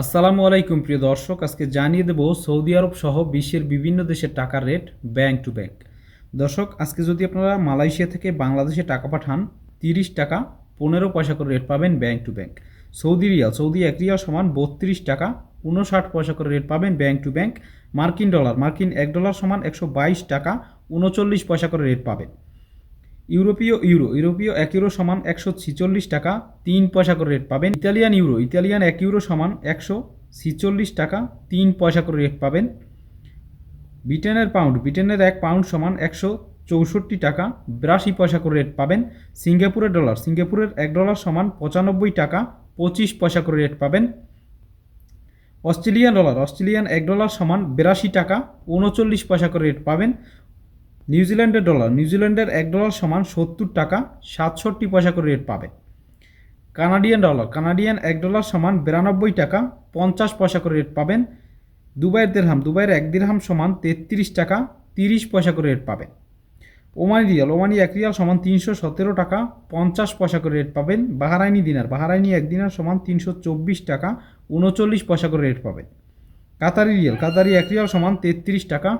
আসসালামু আলাইকুম, প্রিয় দর্শক। আজকে জানিয়ে দেব সৌদি আরব সহ বিশ্বের বিভিন্ন দেশের টাকার রেট ব্যাংক টু ব্যাংক। দর্শক, আজকে যদি আপনারা মালয়েশিয়া থেকে বাংলাদেশে টাকা পাঠান, তিরিশ টাকা পনেরো পয়সা করে রেট পাবেন bank to bank. Saudi riyal, Saudi এক রিয়াল সমান বত্রিশ টাকা উনষাট পয়সা করে রেট পাবেন ব্যাংক টু ব্যাংক। মার্কিন ডলার, মার্কিন এক ডলার সমান একশো বাইশ টাকা উনচল্লিশ পয়সা করে রেট পাবেন। ইউরোপীয় ইউরো, ইউরোপীয় এক ইউরো সমান একশো ছিচল্লিশ টাকা, তিন পয়সা করে রেট পাবেন। ইতালিয়ান ইউরো, ইতালিয়ান এক ইউরো সমান একশো ছিচল্লিশ টাকা, তিন পয়সা করে রেট পাবেন। ব্রিটেনের পাউন্ড ব্রিটেনের এক পাউন্ড সমান একশো চৌষট্টি টাকা, বিরাশি পয়সা করে রেট পাবেন। সিঙ্গাপুরের ডলার সিঙ্গাপুরের এক ডলার সমান পঁচানব্বই টাকা, পঁচিশ পয়সা করে রেট পাবেন। অস্ট্রেলিয়ান ডলার অস্ট্রেলিয়ান এক ডলার সমান বিরাশি টাকা, উনচল্লিশ পয়সা করে রেট পাবেন। নিউজিল্যান্ডের ডলার নিউজিল্যান্ডের এক ডলার সমান সত্তর টাকা, সাতষট্টি পয়সা করে রেট পাবে। কানাডিয়ান ডলার কানাডিয়ান এক ডলার সমান বিরানব্বই টাকা, পঞ্চাশ পয়সা করে রেট পাবেন। দুবাইয়ের দেড়হাম দুবাইয়ের এক দিরহাম সমান তেত্রিশ টাকা, তিরিশ পয়সা করে রেট পাবেন। ওমানি রিয়াল ওমানি এক রিয়াল সমান তিনশো সতেরো টাকা, পঞ্চাশ পয়সা করে রেট পাবেন। বাহারাইনি দিনার, বাহারাইনি এক দিনার সমান তিনশো চব্বিশ টাকা, উনচল্লিশ পয়সা করে রেট পাবেন। কাতারি রিয়াল কাতারি এক রিয়াল সমান তেত্রিশ টাকা